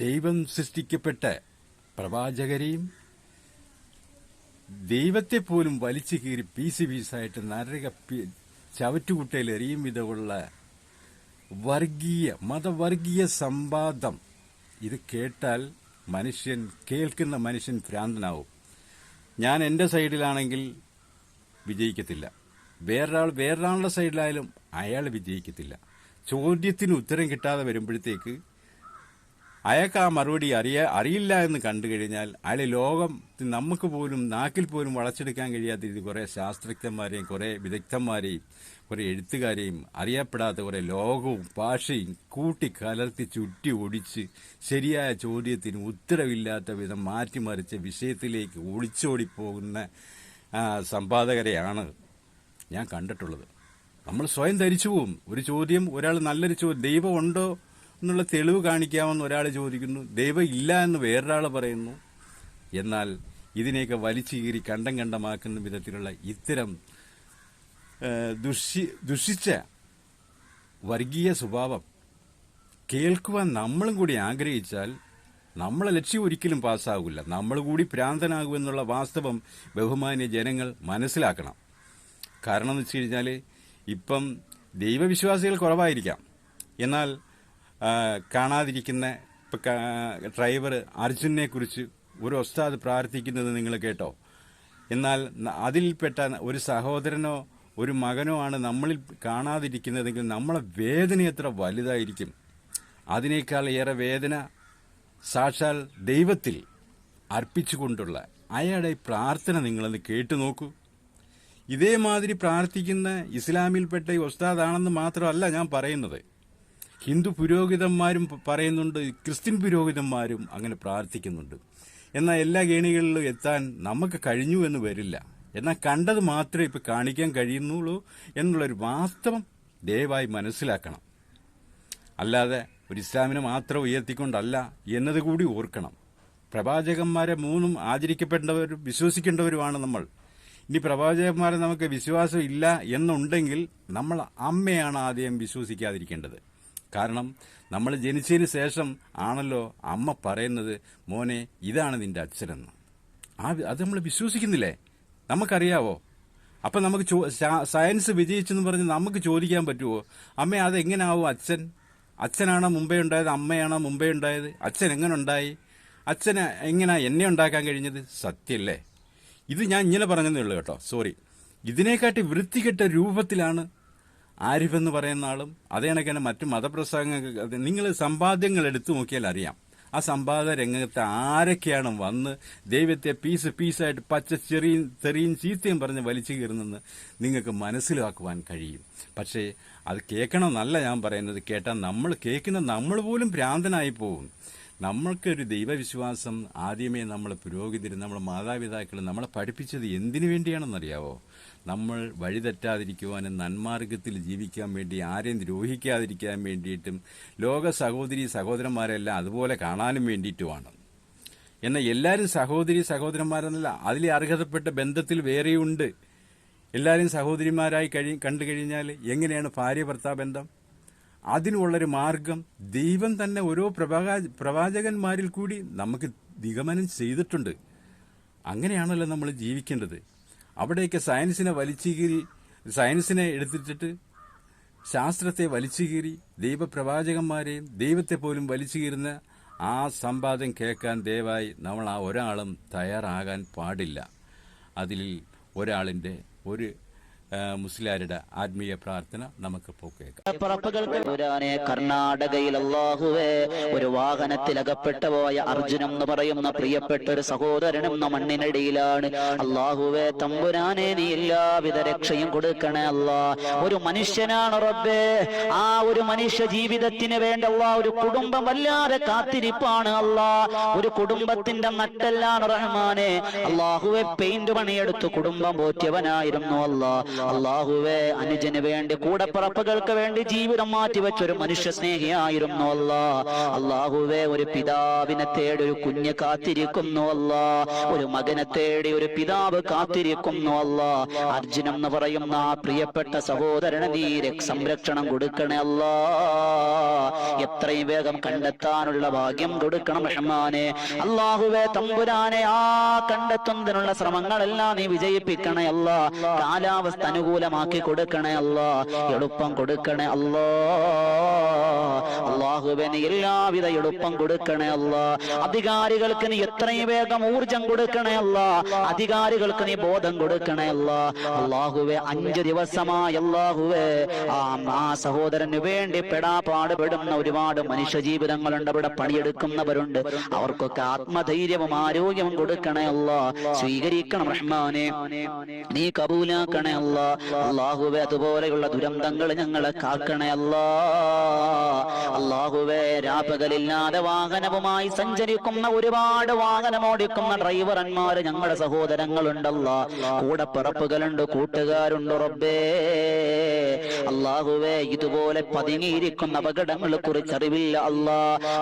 ദൈവം സൃഷ്ടിക്കപ്പെട്ട പ്രവാചകരെയും ദൈവത്തെ പോലും വലിച്ചു കീറി പീസ് പീസായിട്ട് നരക ചവറ്റുകുട്ടയിൽ എറിയും വിധമുള്ള വർഗീയ മതവർഗീയ സംവാദം. ഇത് കേട്ടാൽ മനുഷ്യൻ കേൾക്കുന്ന മനുഷ്യൻ ഭ്രാന്തനാവും. ഞാൻ എന്റെ സൈഡിലാണെങ്കിൽ വിജയിക്കത്തില്ല. വേറൊരാൾ വേറൊരാളുടെ സൈഡിലായാലും അയാൾ വിജയിക്കത്തില്ല. ചോദ്യത്തിന് ഉത്തരം കിട്ടാതെ വരുമ്പോഴത്തേക്ക് അയാൾക്ക് ആ മറുപടി അറിയ അറിയില്ല എന്ന് കണ്ടു കഴിഞ്ഞാൽ അയാൾ ലോകം നമുക്ക് പോലും നാക്കിൽ പോലും വളച്ചെടുക്കാൻ കഴിയാത്ത രീതി കുറേ ശാസ്ത്രജ്ഞന്മാരെയും കുറേ വിദഗ്ധന്മാരെയും കുറേ എഴുത്തുകാരെയും അറിയപ്പെടാത്ത കുറേ ലോകവും ഭാഷയും കൂട്ടി കലർത്തി ചുറ്റി ഒടിച്ച് ശരിയായ ചോദ്യത്തിന് ഉത്തരവില്ലാത്ത വിധം മാറ്റിമറിച്ച വിഷയത്തിലേക്ക് ഒളിച്ചോടിപ്പോകുന്ന പോകുന്ന സമ്പാദകരെയാണ് ഞാൻ കണ്ടിട്ടുള്ളത്. നമ്മൾ സ്വയം ധരിച്ചു പോവും. ഒരു ചോദ്യം ഒരാൾ നല്ലൊരു ചോദ്യം ദൈവമുണ്ടോ എന്നുള്ള തെളിവ് കാണിക്കാമെന്ന് ഒരാൾ ചോദിക്കുന്നു. ദൈവം ഇല്ല എന്ന് വേറൊരാൾ പറയുന്നു. എന്നാൽ ഇതിനെയൊക്കെ വലിച്ചു കീറി കണ്ടം കണ്ടമാക്കുന്ന വിധത്തിലുള്ള ഇത്തരം ദുഷി ദുഷിച്ച വർഗീയ സ്വഭാവം കേൾക്കുവാൻ നമ്മളും കൂടി ആഗ്രഹിച്ചാൽ നമ്മളെ ലക്ഷ്യം ഒരിക്കലും പാസ്സാകില്ല നമ്മൾ കൂടി ഭ്രാന്തനാകുമെന്നുള്ള വാസ്തവം ബഹുമാന്യ ജനങ്ങൾ മനസ്സിലാക്കണം. കാരണം എന്ന് വെച്ച് കഴിഞ്ഞാൽ ഇപ്പം ദൈവവിശ്വാസികൾ കുറവായിരിക്കാം. എന്നാൽ കാണാതിരിക്കുന്ന ഡ്രൈവർ അർജുനെ കുറിച്ച് ഒരു ഒസ്താദ് പ്രാർത്ഥിക്കുന്നത് നിങ്ങൾ കേട്ടോ? എന്നാൽ അതിൽപ്പെട്ട ഒരു സഹോദരനോ ഒരു മകനോ ആണ് നമ്മളിൽ കാണാതിരിക്കുന്നതെങ്കിൽ നമ്മളെ വേദന എത്ര വലുതായിരിക്കും. അതിനേക്കാൾ ഏറെ വേദന സാക്ഷാൽ ദൈവത്തിൽ അർപ്പിച്ചുകൊണ്ടുള്ള അയാളുടെ പ്രാർത്ഥന നിങ്ങളൊന്ന് കേട്ടു നോക്കൂ. ഇതേമാതിരി പ്രാർത്ഥിക്കുന്ന ഇസ്ലാമിൽപ്പെട്ട ഈ ഒസ്താദാണെന്ന് മാത്രമല്ല ഞാൻ പറയുന്നത്. ഹിന്ദു പുരോഹിതന്മാരും പറയുന്നുണ്ട് ക്രിസ്ത്യൻ പുരോഹിതന്മാരും അങ്ങനെ പ്രാർത്ഥിക്കുന്നുണ്ട്. എന്നാൽ എല്ലാ ഗേണികളിലും എത്താൻ നമുക്ക് കഴിഞ്ഞു എന്ന് വരില്ല. എന്നാൽ കണ്ടത് മാത്രമേ ഇപ്പൊ കാണിക്കാൻ കഴിയുന്നുള്ളൂ എന്നുള്ളൊരു വാസ്തവം ദയവായി മനസ്സിലാക്കണം. അല്ലാതെ ഒരു ഇസ്ലാമിനെ മാത്രം ഉയർത്തിക്കൊണ്ടല്ല എന്നത് കൂടി ഓർക്കണം. പ്രവാചകന്മാരെ മൂന്നും ആചരിക്കപ്പെടേണ്ടവരും വിശ്വസിക്കേണ്ടവരുമാണ് നമ്മൾ. ഇനി പ്രവാചകന്മാരെ നമുക്ക് വിശ്വാസം ഇല്ല എന്നുണ്ടെങ്കിൽ നമ്മൾ അമ്മയാണ് ആദ്യം വിശ്വസിക്കാതിരിക്കേണ്ടത്. കാരണം നമ്മൾ ജനിച്ചതിന് ശേഷം ആണല്ലോ അമ്മ പറയുന്നത് മോനെ ഇതാണ് നിന്റെ അച്ഛനെന്ന്. ആ അത് നമ്മൾ വിശ്വസിക്കുന്നില്ലേ? നമുക്കറിയാവോ? അപ്പം നമുക്ക് സയൻസ് വിജയിച്ചെന്ന് പറഞ്ഞ് നമുക്ക് ചോദിക്കാൻ പറ്റുമോ അമ്മ അതെങ്ങനെയാവും അച്ഛൻ? അച്ഛനാണോ മുമ്പേ ഉണ്ടായത്? അമ്മയാണോ മുമ്പേ ഉണ്ടായത്? അച്ഛൻ എങ്ങനെ ഉണ്ടായി അച്ഛന് എങ്ങനെയാ എന്നെ ഉണ്ടാക്കാൻ കഴിഞ്ഞത്? സത്യല്ലേ? ഇത് ഞാൻ ഇങ്ങനെ പറഞ്ഞതേ ഉള്ളൂ കേട്ടോ. സോറി. ഇതിനെക്കാട്ടി വൃത്തികെട്ട രൂപത്തിലാണ് ആരിഫ് എന്ന് പറയുന്ന ആളും അതേ കണക്കാണ് മറ്റു മതപ്രസംഗങ്ങൾ നിങ്ങൾ സമ്പാദ്യങ്ങൾ എടുത്തു നോക്കിയാൽ അറിയാം. ആ സമ്പാദ രംഗത്ത് ആരൊക്കെയാണ് വന്ന് ദൈവത്തെ പീസ് പീസായിട്ട് പച്ച ചെറിയും ചെറിയും ചീത്തയും പറഞ്ഞ് വലിച്ചു കീറുന്നെന്ന് നിങ്ങൾക്ക് മനസ്സിലാക്കുവാൻ കഴിയും. പക്ഷേ അത് കേൾക്കണമെന്നല്ല ഞാൻ പറയുന്നത്. കേട്ടാൽ നമ്മൾ കേൾക്കുന്ന നമ്മൾ പോലും ഭ്രാന്തനായി പോകും. നമ്മൾക്കൊരു ദൈവവിശ്വാസം ആദ്യമേ നമ്മൾ പുരോഹിതരും നമ്മൾ മാതാപിതാക്കൾ നമ്മളെ പഠിപ്പിച്ചത് എന്തിനു വേണ്ടിയാണെന്നറിയാവോ? നമ്മൾ വഴിതെറ്റാതിരിക്കുവാനും നന്മാർഗത്തിൽ ജീവിക്കാൻ വേണ്ടി ആരെയും ദ്രോഹിക്കാതിരിക്കാൻ വേണ്ടിയിട്ടും ലോക സഹോദരി സഹോദരന്മാരെല്ലാം അതുപോലെ കാണാനും വേണ്ടിയിട്ടുമാണ്. എന്നാൽ എല്ലാവരും സഹോദരി സഹോദരന്മാരെന്നല്ല അതിലെ അർഹതപ്പെട്ട ബന്ധത്തിൽ വേറെയുണ്ട്. എല്ലാവരും സഹോദരിമാരായി കഴി കണ്ടു കഴിഞ്ഞാൽ എങ്ങനെയാണ് ഭാര്യ ഭർത്താ ബന്ധം? അതിനുള്ളൊരു മാർഗം ദൈവം തന്നെ ഓരോ പ്രവാ പ്രവാചകന്മാരിൽ കൂടി നമുക്ക് നിഗമനം ചെയ്തിട്ടുണ്ട്. അങ്ങനെയാണല്ലോ നമ്മൾ ജീവിക്കേണ്ടത്. അവിടെയൊക്കെ സയൻസിനെ വലിച്ചു കീറി സയൻസിനെ എടുത്തിട്ടിട്ട് ശാസ്ത്രത്തെ വലിച്ചു കീറി ദൈവപ്രവാചകന്മാരെയും ദൈവത്തെ പോലും വലിച്ചു കീറുന്ന ആ സംവാദം കേൾക്കാൻ ദയവായി നമ്മൾ ആ ഒരാളും തയ്യാറാകാൻ പാടില്ല. അതിൽ ഒരാളിന്റെ ഒരു മുസ്ലിയാരുടെ ആത്മീയ പ്രാർത്ഥന നമുക്ക് പുരാനെ കർണാടകയിൽ അള്ളാഹുവേ ഒരു വാഹനത്തിൽ അകപ്പെട്ടു പോയ അർജുനം എന്ന് പറയുന്ന പ്രിയപ്പെട്ട ഒരു സഹോദരനും മണ്ണിനടിയിലാണ്. അള്ളാഹുവേ തമ്പുരാനെ നീ എല്ലാവിധ രക്ഷയും കൊടുക്കണേ അല്ലാ ഒരു മനുഷ്യനാണ് റബ്ബേ. ആ ഒരു മനുഷ്യ ജീവിതത്തിന് വേണ്ട ഒരു കുടുംബം വല്ലാതെ കാത്തിരിപ്പാണ് അല്ലാ ഒരു കുടുംബത്തിന്റെ നട്ടെല്ലാണ് റഹ്മാനെ. അള്ളാഹുവെ പെയിന്റ് പണിയെടുത്ത് കുടുംബം പോറ്റിയവനായിരുന്നു അല്ലാ അള്ളാഹുവേ അനുജന് വേണ്ടി കൂടപ്പിറപ്പുകൾക്ക് വേണ്ടി ജീവിതം മാറ്റിവെച്ച ഒരു മനുഷ്യ സ്നേഹിയായിരുന്നു അല്ല അള്ളാഹുവേ ഒരു പിതാവിനെ തേടി ഒരു കുഞ്ഞ് കാത്തിരിക്കുന്നു അല്ല ഒരു മകനെ തേടി ഒരു പിതാവ് കാത്തിരിക്കുന്നു അല്ല അർജുനം എന്ന് പറയുന്ന ആ പ്രിയപ്പെട്ട സഹോദരന് നീ സംരക്ഷണം കൊടുക്കണേ അല്ല എത്രയും വേഗം കണ്ടെത്താനുള്ള ഭാഗ്യം കൊടുക്കണം റഹ്മാനെ. അള്ളാഹുവേ തമ്പുരാനെ ആ കണ്ടെത്തുന്നതിനുള്ള ശ്രമങ്ങളെല്ലാം നീ വിജയിപ്പിക്കണേ അല്ല കാലാവസ്ഥ അനുകൂലമാക്കി കൊടുക്കണേ അല്ല. എളുപ്പം കൊടുക്കണേ അല്ലോ. അള്ളാഹുബന് എല്ലാവിധ എളുപ്പം കൊടുക്കണേ അല്ല. അധികാരികൾക്ക് നീ എത്രയും വേഗം ഊർജം കൊടുക്കണേ അല്ല. അധികാരികൾക്ക് നീ ബോധം കൊടുക്കണേ അല്ല. അള്ളാഹുവെ അഞ്ച് ദിവസമായി അള്ളാഹുവെ ആ ആ സഹോദരന് വേണ്ടി പെടാ പാടുപെടുന്ന ഒരുപാട് മനുഷ്യ ജീവിതങ്ങളുണ്ട് അവിടെ പണിയെടുക്കുന്നവരുണ്ട്. അവർക്കൊക്കെ ആത്മധൈര്യവും ആരോഗ്യവും കൊടുക്കണേ അല്ല. സ്വീകരിക്കണം റഹ്മാനെ. നീ കബൂലാക്കണേ അല്ല. അള്ളാഹുവെ അതുപോലെയുള്ള ദുരന്തങ്ങൾ ഞങ്ങളെ കാക്കണേ അല്ല അള്ളാഹുവെ രാപ്പകലില്ലാതെ വാഹനവുമായി സഞ്ചരിക്കുന്ന ഒരുപാട് വാഹനം ഓടിക്കുന്ന ഡ്രൈവർമാര് ഞങ്ങളുടെ സഹോദരങ്ങളുണ്ടല്ല. കൂടെ പിറപ്പുകളുണ്ട് കൂട്ടുകാരുണ്ട് റബ്ബേ. അള്ളാഹുവേ ഇതുപോലെ പതുങ്ങിയിരിക്കുന്ന അപകടങ്ങളെ കുറിച്ച് അറിവില്ല അല്ലാ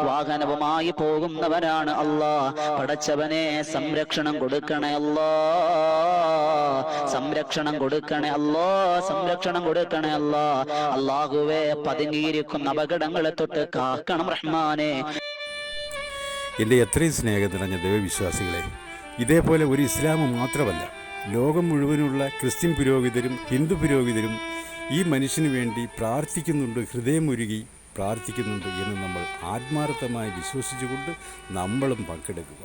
വാഹനവുമായി പോകുന്നവരാണ് അല്ലാ പടച്ചവനെ സംരക്ഷണം കൊടുക്കണേ അല്ലാ സംരക്ഷണം കൊടുക്കണേ അല്ലോ സംരക്ഷണം കൊടുക്കണേ അല്ലോ. അള്ളാഹുവെ പതുങ്ങിയിരിക്കുന്ന അപകടങ്ങളെ തൊട്ട് കാക്കണം റഹ്മാനെ. എന്റെ എത്രയും സ്നേഹം നിറഞ്ഞ ദൈവവിശ്വാസികളെ ഇതേപോലെ ഒരു ഇസ്ലാം മാത്രമല്ല ലോകം മുഴുവനുള്ള ക്രിസ്ത്യൻ പുരോഹിതരും ഹിന്ദു പുരോഹിതരും ഈ മനുഷ്യന് വേണ്ടി പ്രാർത്ഥിക്കുന്നുണ്ട് ഹൃദയമുരുകി പ്രാർത്ഥിക്കുന്നുണ്ട് എന്ന് നമ്മൾ ആത്മാർത്ഥമായി വിശ്വസിച്ചുകൊണ്ട് നമ്മളും പങ്കെടുക്കുക.